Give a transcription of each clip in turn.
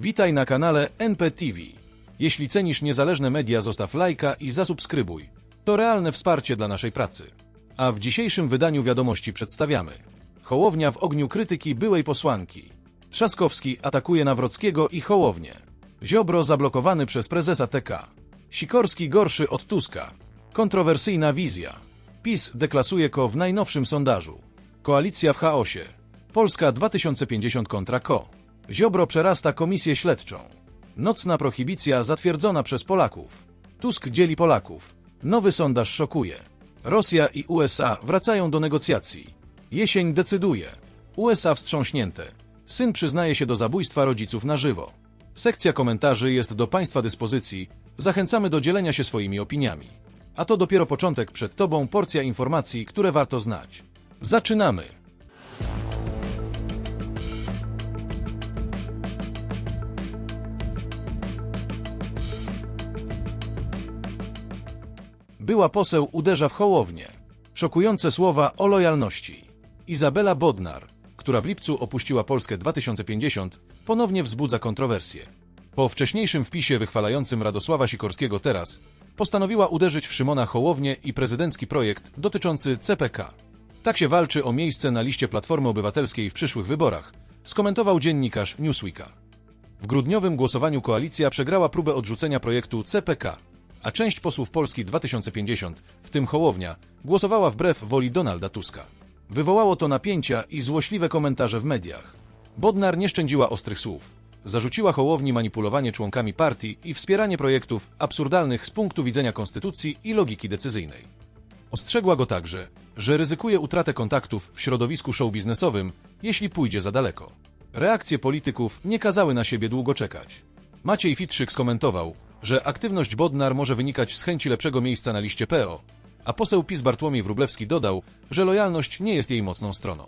Witaj na kanale NPTV. Jeśli cenisz niezależne media, zostaw lajka i zasubskrybuj. To realne wsparcie dla naszej pracy. A w dzisiejszym wydaniu wiadomości przedstawiamy Hołownia w ogniu krytyki byłej posłanki. Trzaskowski atakuje Nawrockiego i Hołownię. Ziobro zablokowany przez prezesa TK. Sikorski gorszy od Tuska. Kontrowersyjna wizja. PiS deklasuje ko w najnowszym sondażu. Koalicja w chaosie. Polska 2050 kontra KO. Ziobro przerasta komisję śledczą. Nocna prohibicja zatwierdzona przez Polaków. Tusk dzieli Polaków. Nowy sondaż szokuje. Rosja i USA wracają do negocjacji. Jesień decyduje. USA wstrząśnięte. Syn przyznaje się do zabójstwa rodziców na żywo. Sekcja komentarzy jest do Państwa dyspozycji. Zachęcamy do dzielenia się swoimi opiniami. A to dopiero początek przed Tobą porcja informacji, które warto znać. Zaczynamy! Była poseł uderza w Hołownię. Szokujące słowa o lojalności. Izabela Bodnar, która w lipcu opuściła Polskę 2050, ponownie wzbudza kontrowersje. Po wcześniejszym wpisie wychwalającym Radosława Sikorskiego teraz, postanowiła uderzyć w Szymona Hołownię i prezydencki projekt dotyczący CPK. Tak się walczy o miejsce na liście Platformy Obywatelskiej w przyszłych wyborach, skomentował dziennikarz Newsweeka. W grudniowym głosowaniu koalicja przegrała próbę odrzucenia projektu CPK, a część posłów Polski 2050, w tym Hołownia, głosowała wbrew woli Donalda Tuska. Wywołało to napięcia i złośliwe komentarze w mediach. Bodnar nie szczędziła ostrych słów. Zarzuciła Hołowni manipulowanie członkami partii i wspieranie projektów absurdalnych z punktu widzenia konstytucji i logiki decyzyjnej. Ostrzegła go także, że ryzykuje utratę kontaktów w środowisku show biznesowym, jeśli pójdzie za daleko. Reakcje polityków nie kazały na siebie długo czekać. Maciej Fitrzyk skomentował, że aktywność Bodnar może wynikać z chęci lepszego miejsca na liście PO, a poseł PiS Bartłomiej Wróblewski dodał, że lojalność nie jest jej mocną stroną.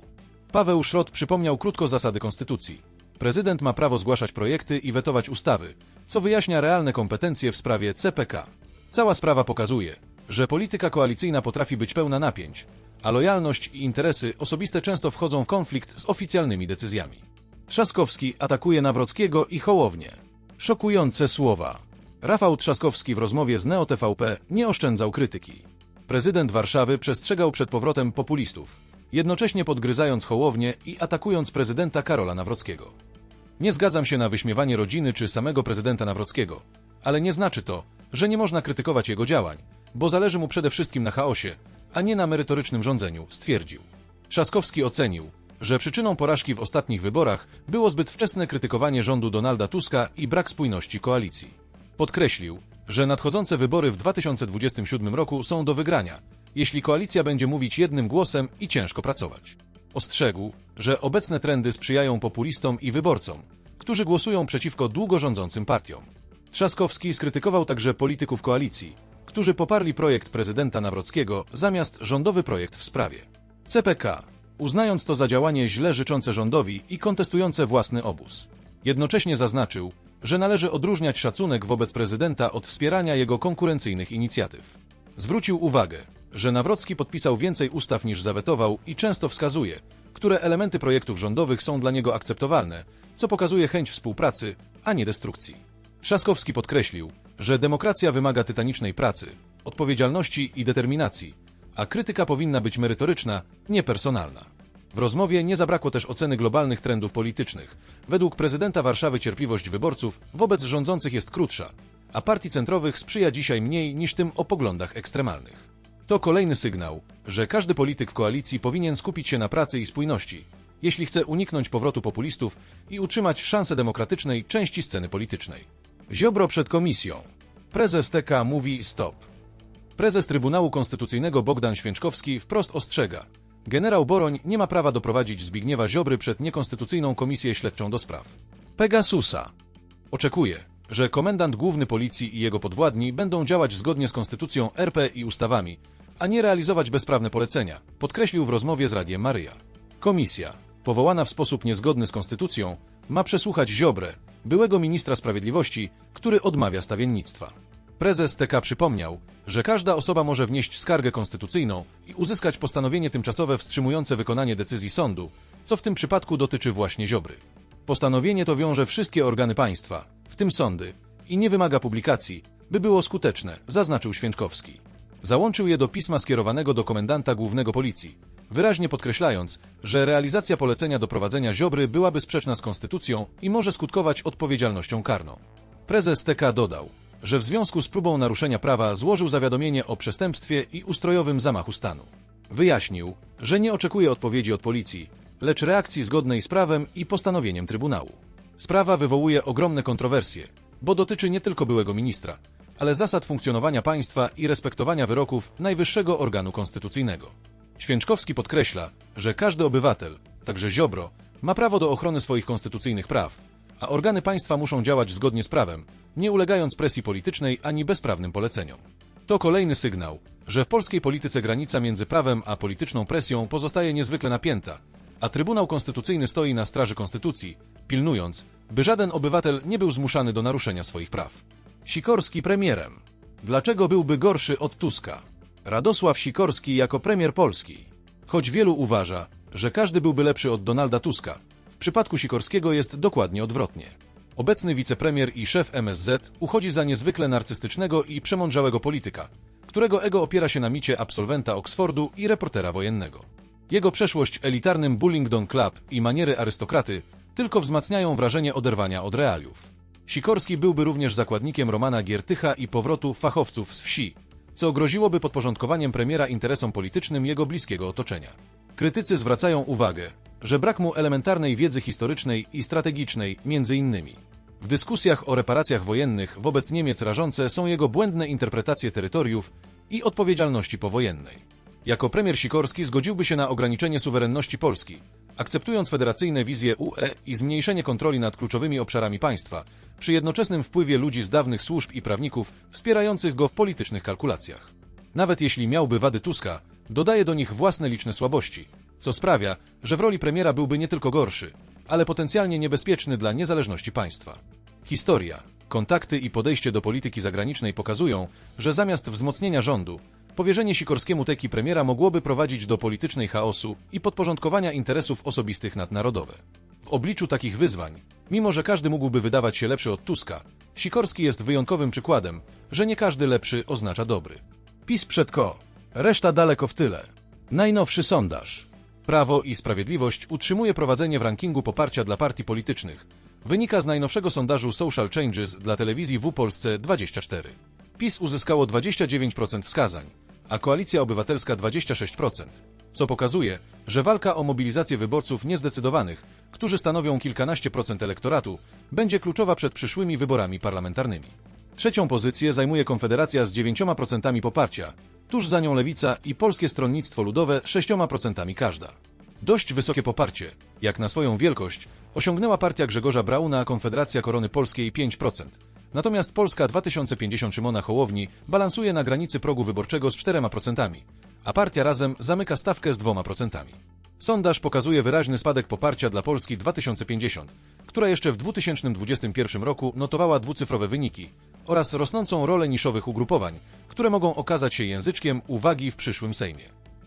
Paweł Szrot przypomniał krótko zasady konstytucji. Prezydent ma prawo zgłaszać projekty i wetować ustawy, co wyjaśnia realne kompetencje w sprawie CPK. Cała sprawa pokazuje, że polityka koalicyjna potrafi być pełna napięć, a lojalność i interesy osobiste często wchodzą w konflikt z oficjalnymi decyzjami. Trzaskowski atakuje Nawrockiego i Hołownię. Szokujące słowa. Rafał Trzaskowski w rozmowie z Neo TVP nie oszczędzał krytyki. Prezydent Warszawy przestrzegał przed powrotem populistów, jednocześnie podgryzając Hołownię i atakując prezydenta Karola Nawrockiego. Nie zgadzam się na wyśmiewanie rodziny czy samego prezydenta Nawrockiego, ale nie znaczy to, że nie można krytykować jego działań, bo zależy mu przede wszystkim na chaosie, a nie na merytorycznym rządzeniu, stwierdził. Trzaskowski ocenił, że przyczyną porażki w ostatnich wyborach było zbyt wczesne krytykowanie rządu Donalda Tuska i brak spójności koalicji. Podkreślił, że nadchodzące wybory w 2027 roku są do wygrania, jeśli koalicja będzie mówić jednym głosem i ciężko pracować. Ostrzegł, że obecne trendy sprzyjają populistom i wyborcom, którzy głosują przeciwko długo rządzącym partiom. Trzaskowski skrytykował także polityków koalicji, którzy poparli projekt prezydenta Nawrockiego zamiast rządowy projekt w sprawie CPK, uznając to za działanie źle życzące rządowi i kontestujące własny obóz. Jednocześnie zaznaczył, że należy odróżniać szacunek wobec prezydenta od wspierania jego konkurencyjnych inicjatyw. Zwrócił uwagę, że Nawrocki podpisał więcej ustaw niż zawetował i często wskazuje, które elementy projektów rządowych są dla niego akceptowalne, co pokazuje chęć współpracy, a nie destrukcji. Trzaskowski podkreślił, że demokracja wymaga tytanicznej pracy, odpowiedzialności i determinacji, a krytyka powinna być merytoryczna, nie personalna. W rozmowie nie zabrakło też oceny globalnych trendów politycznych. Według prezydenta Warszawy cierpliwość wyborców wobec rządzących jest krótsza, a partii centrowych sprzyja dzisiaj mniej niż tym o poglądach ekstremalnych. To kolejny sygnał, że każdy polityk w koalicji powinien skupić się na pracy i spójności, jeśli chce uniknąć powrotu populistów i utrzymać szansę demokratycznej części sceny politycznej. Ziobro przed komisją. Prezes TK mówi stop. Prezes Trybunału Konstytucyjnego Bogdan Święczkowski wprost ostrzega. Generał Boroń nie ma prawa doprowadzić Zbigniewa Ziobry przed niekonstytucyjną komisję śledczą do spraw Pegasusa. Oczekuje, że komendant główny policji i jego podwładni będą działać zgodnie z konstytucją RP i ustawami, a nie realizować bezprawne polecenia, podkreślił w rozmowie z Radiem Maryja. Komisja, powołana w sposób niezgodny z konstytucją, ma przesłuchać Ziobrę, byłego ministra sprawiedliwości, który odmawia stawiennictwa. Prezes TK przypomniał, że każda osoba może wnieść skargę konstytucyjną i uzyskać postanowienie tymczasowe wstrzymujące wykonanie decyzji sądu, co w tym przypadku dotyczy właśnie Ziobry. Postanowienie to wiąże wszystkie organy państwa, w tym sądy, i nie wymaga publikacji, by było skuteczne, zaznaczył Święczkowski. Załączył je do pisma skierowanego do komendanta głównego policji, wyraźnie podkreślając, że realizacja polecenia doprowadzenia Ziobry byłaby sprzeczna z konstytucją i może skutkować odpowiedzialnością karną. Prezes TK dodał, że w związku z próbą naruszenia prawa złożył zawiadomienie o przestępstwie i ustrojowym zamachu stanu. Wyjaśnił, że nie oczekuje odpowiedzi od policji, lecz reakcji zgodnej z prawem i postanowieniem Trybunału. Sprawa wywołuje ogromne kontrowersje, bo dotyczy nie tylko byłego ministra, ale zasad funkcjonowania państwa i respektowania wyroków najwyższego organu konstytucyjnego. Święczkowski podkreśla, że każdy obywatel, także Ziobro, ma prawo do ochrony swoich konstytucyjnych praw, a organy państwa muszą działać zgodnie z prawem, nie ulegając presji politycznej ani bezprawnym poleceniom. To kolejny sygnał, że w polskiej polityce granica między prawem a polityczną presją pozostaje niezwykle napięta, a Trybunał Konstytucyjny stoi na straży konstytucji, pilnując, by żaden obywatel nie był zmuszany do naruszenia swoich praw. Sikorski premierem. Dlaczego byłby gorszy od Tuska? Radosław Sikorski jako premier Polski. Choć wielu uważa, że każdy byłby lepszy od Donalda Tuska, przypadku Sikorskiego jest dokładnie odwrotnie. Obecny wicepremier i szef MSZ uchodzi za niezwykle narcystycznego i przemądrzałego polityka, którego ego opiera się na micie absolwenta Oxfordu i reportera wojennego. Jego przeszłość elitarnym Bullingdon Club i maniery arystokraty tylko wzmacniają wrażenie oderwania od realiów. Sikorski byłby również zakładnikiem Romana Giertycha i powrotu fachowców z wsi, co groziłoby podporządkowaniem premiera interesom politycznym jego bliskiego otoczenia. Krytycy zwracają uwagę, że brak mu elementarnej wiedzy historycznej i strategicznej, między innymi. W dyskusjach o reparacjach wojennych wobec Niemiec rażące są jego błędne interpretacje terytoriów i odpowiedzialności powojennej. Jako premier Sikorski zgodziłby się na ograniczenie suwerenności Polski, akceptując federacyjne wizje UE i zmniejszenie kontroli nad kluczowymi obszarami państwa, przy jednoczesnym wpływie ludzi z dawnych służb i prawników wspierających go w politycznych kalkulacjach. Nawet jeśli miałby wady Tuska, dodaje do nich własne liczne słabości, co sprawia, że w roli premiera byłby nie tylko gorszy, ale potencjalnie niebezpieczny dla niezależności państwa. Historia, kontakty i podejście do polityki zagranicznej pokazują, że zamiast wzmocnienia rządu, powierzenie Sikorskiemu teki premiera mogłoby prowadzić do politycznej chaosu i podporządkowania interesów osobistych nadnarodowe. W obliczu takich wyzwań, mimo że każdy mógłby wydawać się lepszy od Tuska, Sikorski jest wyjątkowym przykładem, że nie każdy lepszy oznacza dobry. PiS przed ko, reszta daleko w tyle. Najnowszy sondaż. Prawo i Sprawiedliwość utrzymuje prowadzenie w rankingu poparcia dla partii politycznych. Wynika z najnowszego sondażu Social Changes dla telewizji W Polsce 24. PiS uzyskało 29% wskazań, a Koalicja Obywatelska 26%, co pokazuje, że walka o mobilizację wyborców niezdecydowanych, którzy stanowią kilkanaście procent elektoratu, będzie kluczowa przed przyszłymi wyborami parlamentarnymi. Trzecią pozycję zajmuje Konfederacja z 9% poparcia, tuż za nią Lewica i Polskie Stronnictwo Ludowe 6% każda. Dość wysokie poparcie, jak na swoją wielkość, osiągnęła partia Grzegorza Brauna Konfederacja Korony Polskiej 5%. Natomiast Polska 2050 Szymona Hołowni balansuje na granicy progu wyborczego z 4%, a partia Razem zamyka stawkę z 2%. Sondaż pokazuje wyraźny spadek poparcia dla Polski 2050, która jeszcze w 2021 roku notowała dwucyfrowe wyniki, oraz rosnącą rolę niszowych ugrupowań, które mogą okazać się języczkiem uwagi w przyszłym Sejmie.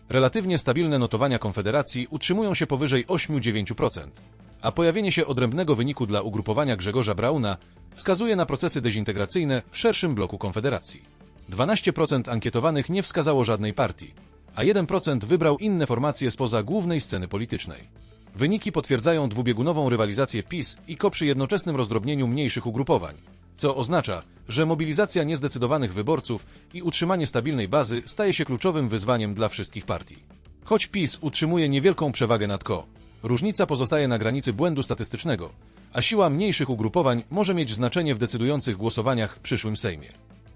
Relatywnie stabilne notowania Konfederacji utrzymują się powyżej 8-9%, a pojawienie się odrębnego wyniku dla ugrupowania Grzegorza Brauna wskazuje na procesy dezintegracyjne w szerszym bloku Konfederacji. 12% ankietowanych nie wskazało żadnej partii, a 1% wybrał inne formacje spoza głównej sceny politycznej. Wyniki potwierdzają dwubiegunową rywalizację PiS i KO przy jednoczesnym rozdrobnieniu mniejszych ugrupowań, co oznacza, że mobilizacja niezdecydowanych wyborców i utrzymanie stabilnej bazy staje się kluczowym wyzwaniem dla wszystkich partii. Choć PiS utrzymuje niewielką przewagę nad KO, różnica pozostaje na granicy błędu statystycznego, a siła mniejszych ugrupowań może mieć znaczenie w decydujących głosowaniach w przyszłym Sejmie.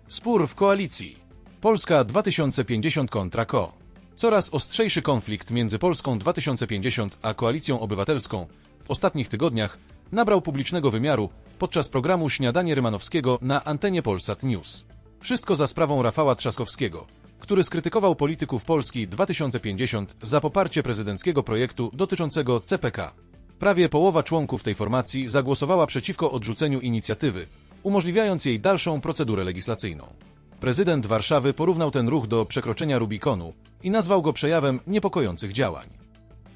Spór w koalicji. Polska 2050 kontra KO. Coraz ostrzejszy konflikt między Polską 2050 a Koalicją Obywatelską w ostatnich tygodniach nabrał publicznego wymiaru podczas programu Śniadanie Rymanowskiego na antenie Polsat News. Wszystko za sprawą Rafała Trzaskowskiego, który skrytykował polityków Polski 2050 za poparcie prezydenckiego projektu dotyczącego CPK. Prawie połowa członków tej formacji zagłosowała przeciwko odrzuceniu inicjatywy, umożliwiając jej dalszą procedurę legislacyjną. Prezydent Warszawy porównał ten ruch do przekroczenia Rubikonu i nazwał go przejawem niepokojących działań.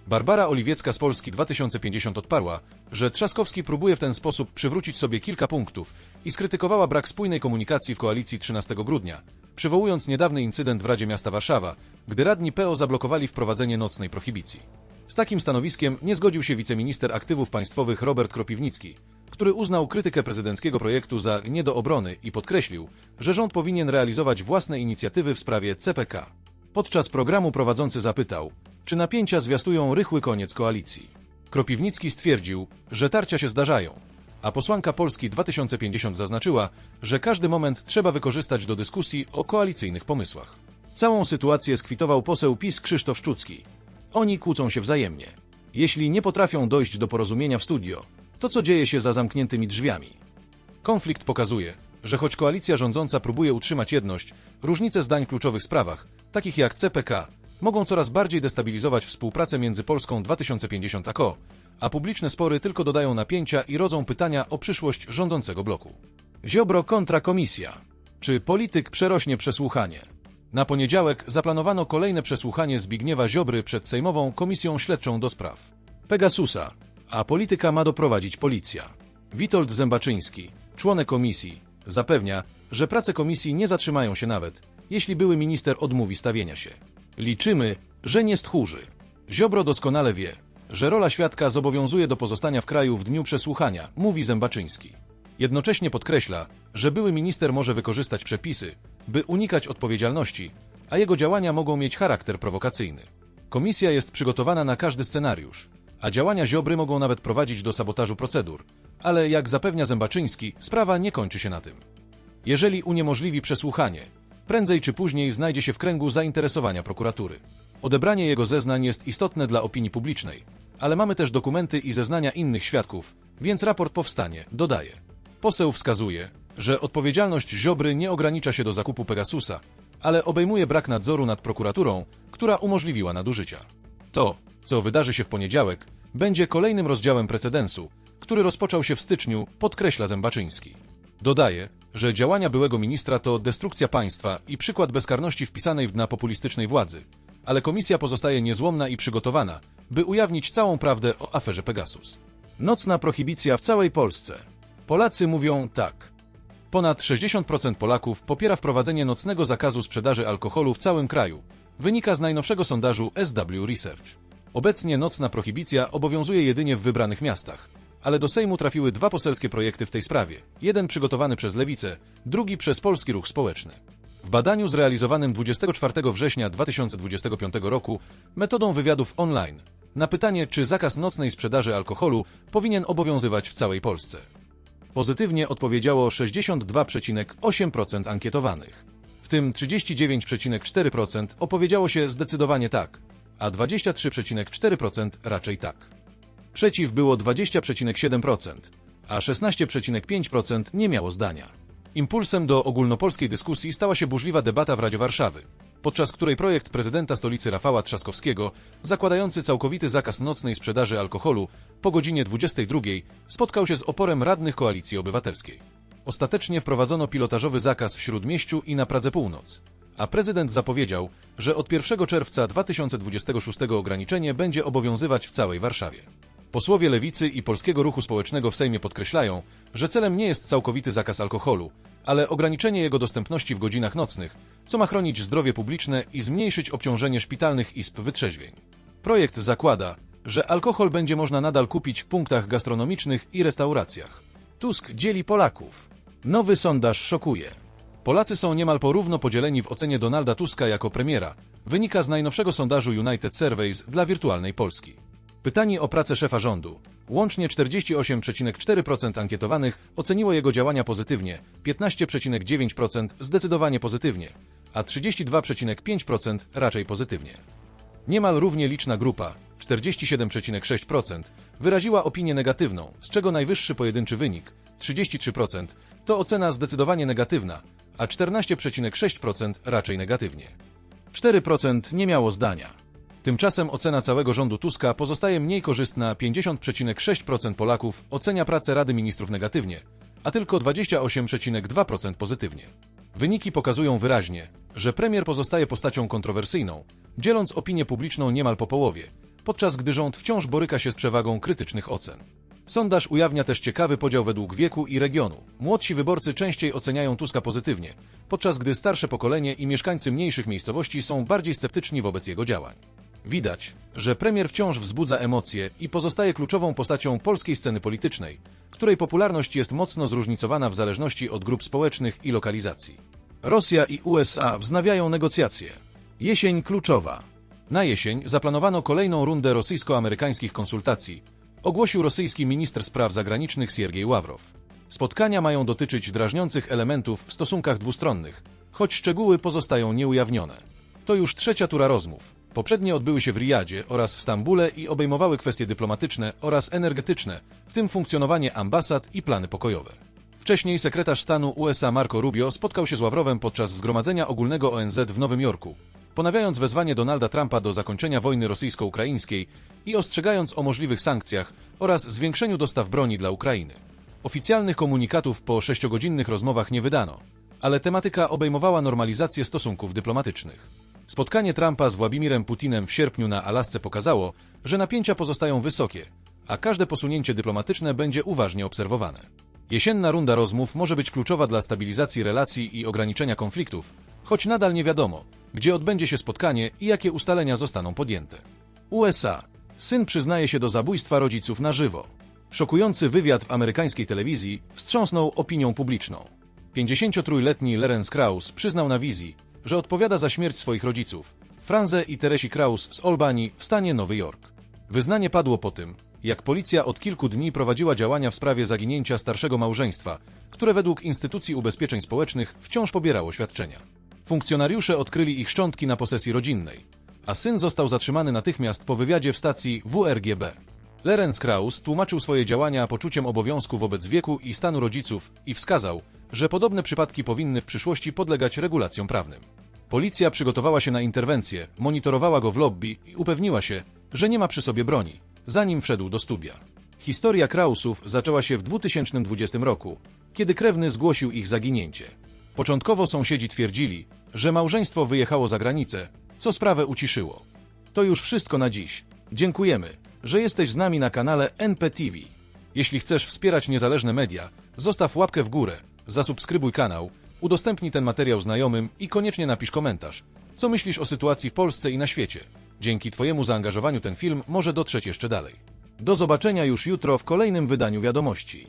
Barbara Oliwiecka z Polski 2050 odparła, że Trzaskowski próbuje w ten sposób przywrócić sobie kilka punktów i skrytykowała brak spójnej komunikacji w koalicji 13 grudnia, przywołując niedawny incydent w Radzie Miasta Warszawa, gdy radni PO zablokowali wprowadzenie nocnej prohibicji. Z takim stanowiskiem nie zgodził się wiceminister aktywów państwowych Robert Kropiwnicki, który uznał krytykę prezydenckiego projektu za nie do obrony i podkreślił, że rząd powinien realizować własne inicjatywy w sprawie CPK. Podczas programu prowadzący zapytał, czy napięcia zwiastują rychły koniec koalicji. Kropiwnicki stwierdził, że tarcia się zdarzają, a posłanka Polski 2050 zaznaczyła, że każdy moment trzeba wykorzystać do dyskusji o koalicyjnych pomysłach. Całą sytuację skwitował poseł PiS Krzysztof Szczucki. Oni kłócą się wzajemnie. Jeśli nie potrafią dojść do porozumienia w studio, to co dzieje się za zamkniętymi drzwiami? Konflikt pokazuje, że choć koalicja rządząca próbuje utrzymać jedność, różnice zdań w kluczowych sprawach, takich jak CPK, mogą coraz bardziej destabilizować współpracę między Polską 2050 a KO, a publiczne spory tylko dodają napięcia i rodzą pytania o przyszłość rządzącego bloku. Ziobro kontra komisja. Czy polityk przerośnie przesłuchanie? Na poniedziałek zaplanowano kolejne przesłuchanie Zbigniewa Ziobry przed Sejmową Komisją Śledczą do spraw Pegasusa, a polityka ma doprowadzić policja. Witold Zębaczyński, członek komisji, zapewnia, że prace komisji nie zatrzymają się nawet, jeśli były minister odmówi stawienia się. Liczymy, że nie stchórzy. Ziobro doskonale wie, że rola świadka zobowiązuje do pozostania w kraju w dniu przesłuchania, mówi Zębaczyński. Jednocześnie podkreśla, że były minister może wykorzystać przepisy, by unikać odpowiedzialności, a jego działania mogą mieć charakter prowokacyjny. Komisja jest przygotowana na każdy scenariusz, a działania Ziobry mogą nawet prowadzić do sabotażu procedur, ale jak zapewnia Zębaczyński, sprawa nie kończy się na tym. Jeżeli uniemożliwi przesłuchanie, prędzej czy później znajdzie się w kręgu zainteresowania prokuratury. Odebranie jego zeznań jest istotne dla opinii publicznej, ale mamy też dokumenty i zeznania innych świadków, więc raport powstanie, dodaje. Poseł wskazuje, że odpowiedzialność Ziobry nie ogranicza się do zakupu Pegasusa, ale obejmuje brak nadzoru nad prokuraturą, która umożliwiła nadużycia. To, co wydarzy się w poniedziałek, będzie kolejnym rozdziałem precedensu, który rozpoczął się w styczniu, podkreśla Zębaczyński. Dodaje, że działania byłego ministra to destrukcja państwa i przykład bezkarności wpisanej w dna populistycznej władzy, ale komisja pozostaje niezłomna i przygotowana, by ujawnić całą prawdę o aferze Pegasus. Nocna prohibicja w całej Polsce. Polacy mówią tak. Ponad 60% Polaków popiera wprowadzenie nocnego zakazu sprzedaży alkoholu w całym kraju. Wynika z najnowszego sondażu SW Research. Obecnie nocna prohibicja obowiązuje jedynie w wybranych miastach, ale do Sejmu trafiły dwa poselskie projekty w tej sprawie. Jeden przygotowany przez Lewicę, drugi przez Polski Ruch Społeczny. W badaniu zrealizowanym 24 września 2025 roku metodą wywiadów online na pytanie, czy zakaz nocnej sprzedaży alkoholu powinien obowiązywać w całej Polsce. Pozytywnie odpowiedziało 62,8% ankietowanych. W tym 39,4% opowiedziało się zdecydowanie tak, a 23,4% raczej tak. Przeciw było 20,7%, a 16,5% nie miało zdania. Impulsem do ogólnopolskiej dyskusji stała się burzliwa debata w Radzie Warszawy, podczas której projekt prezydenta stolicy Rafała Trzaskowskiego, zakładający całkowity zakaz nocnej sprzedaży alkoholu po godzinie 22, spotkał się z oporem radnych Koalicji Obywatelskiej. Ostatecznie wprowadzono pilotażowy zakaz w Śródmieściu i na Pradze Północ, a prezydent zapowiedział, że od 1 czerwca 2026 ograniczenie będzie obowiązywać w całej Warszawie. Posłowie Lewicy i Polskiego Ruchu Społecznego w Sejmie podkreślają, że celem nie jest całkowity zakaz alkoholu, ale ograniczenie jego dostępności w godzinach nocnych, co ma chronić zdrowie publiczne i zmniejszyć obciążenie szpitalnych izb wytrzeźwień. Projekt zakłada, że alkohol będzie można nadal kupić w punktach gastronomicznych i restauracjach. Tusk dzieli Polaków. Nowy sondaż szokuje. Polacy są niemal porówno podzieleni w ocenie Donalda Tuska jako premiera, wynika z najnowszego sondażu United Surveys dla wirtualnej Polski. Pytani o pracę szefa rządu. Łącznie 48,4% ankietowanych oceniło jego działania pozytywnie, 15,9% zdecydowanie pozytywnie, a 32,5% raczej pozytywnie. Niemal równie liczna grupa, 47,6%, wyraziła opinię negatywną, z czego najwyższy pojedynczy wynik, 33%, to ocena zdecydowanie negatywna, a 14,6% raczej negatywnie. 4% nie miało zdania. Tymczasem ocena całego rządu Tuska pozostaje mniej korzystna 50,6% Polaków ocenia pracę Rady Ministrów negatywnie, a tylko 28,2% pozytywnie. Wyniki pokazują wyraźnie, że premier pozostaje postacią kontrowersyjną, dzieląc opinię publiczną niemal po połowie, podczas gdy rząd wciąż boryka się z przewagą krytycznych ocen. Sondaż ujawnia też ciekawy podział według wieku i regionu. Młodsi wyborcy częściej oceniają Tuska pozytywnie, podczas gdy starsze pokolenie i mieszkańcy mniejszych miejscowości są bardziej sceptyczni wobec jego działań. Widać, że premier wciąż wzbudza emocje i pozostaje kluczową postacią polskiej sceny politycznej, której popularność jest mocno zróżnicowana w zależności od grup społecznych i lokalizacji. Rosja i USA wznawiają negocjacje. Jesień kluczowa. Na jesień zaplanowano kolejną rundę rosyjsko-amerykańskich konsultacji, ogłosił rosyjski minister spraw zagranicznych Siergiej Ławrow. Spotkania mają dotyczyć drażniących elementów w stosunkach dwustronnych, choć szczegóły pozostają nieujawnione. To już trzecia tura rozmów. Poprzednie odbyły się w Riyadzie oraz w Stambule i obejmowały kwestie dyplomatyczne oraz energetyczne, w tym funkcjonowanie ambasad i plany pokojowe. Wcześniej sekretarz stanu USA Marco Rubio spotkał się z Ławrowem podczas Zgromadzenia Ogólnego ONZ w Nowym Jorku, ponawiając wezwanie Donalda Trumpa do zakończenia wojny rosyjsko-ukraińskiej i ostrzegając o możliwych sankcjach oraz zwiększeniu dostaw broni dla Ukrainy. Oficjalnych komunikatów po sześciogodzinnych rozmowach nie wydano, ale tematyka obejmowała normalizację stosunków dyplomatycznych. Spotkanie Trumpa z Władimirem Putinem w sierpniu na Alasce pokazało, że napięcia pozostają wysokie, a każde posunięcie dyplomatyczne będzie uważnie obserwowane. Jesienna runda rozmów może być kluczowa dla stabilizacji relacji i ograniczenia konfliktów, choć nadal nie wiadomo, gdzie odbędzie się spotkanie i jakie ustalenia zostaną podjęte. USA. Syn przyznaje się do zabójstwa rodziców na żywo. Szokujący wywiad w amerykańskiej telewizji wstrząsnął opinią publiczną. 53-letni Lorenz Kraus przyznał na wizji, że odpowiada za śmierć swoich rodziców, Franze i Teresi Kraus z Albanii w stanie Nowy Jork. Wyznanie padło po tym, jak policja od kilku dni prowadziła działania w sprawie zaginięcia starszego małżeństwa, które według instytucji ubezpieczeń społecznych wciąż pobierało świadczenia. Funkcjonariusze odkryli ich szczątki na posesji rodzinnej, a syn został zatrzymany natychmiast po wywiadzie w stacji WRGB. Lorenz Kraus tłumaczył swoje działania poczuciem obowiązku wobec wieku i stanu rodziców i wskazał, że podobne przypadki powinny w przyszłości podlegać regulacjom prawnym. Policja przygotowała się na interwencję, monitorowała go w lobby i upewniła się, że nie ma przy sobie broni, zanim wszedł do studia. Historia Krausów zaczęła się w 2020 roku, kiedy krewny zgłosił ich zaginięcie. Początkowo sąsiedzi twierdzili, że małżeństwo wyjechało za granicę, co sprawę uciszyło. To już wszystko na dziś. Dziękujemy, że jesteś z nami na kanale NPTV. Jeśli chcesz wspierać niezależne media, zostaw łapkę w górę, zasubskrybuj kanał, udostępnij ten materiał znajomym i koniecznie napisz komentarz. Co myślisz o sytuacji w Polsce i na świecie? Dzięki Twojemu zaangażowaniu ten film może dotrzeć jeszcze dalej. Do zobaczenia już jutro w kolejnym wydaniu wiadomości.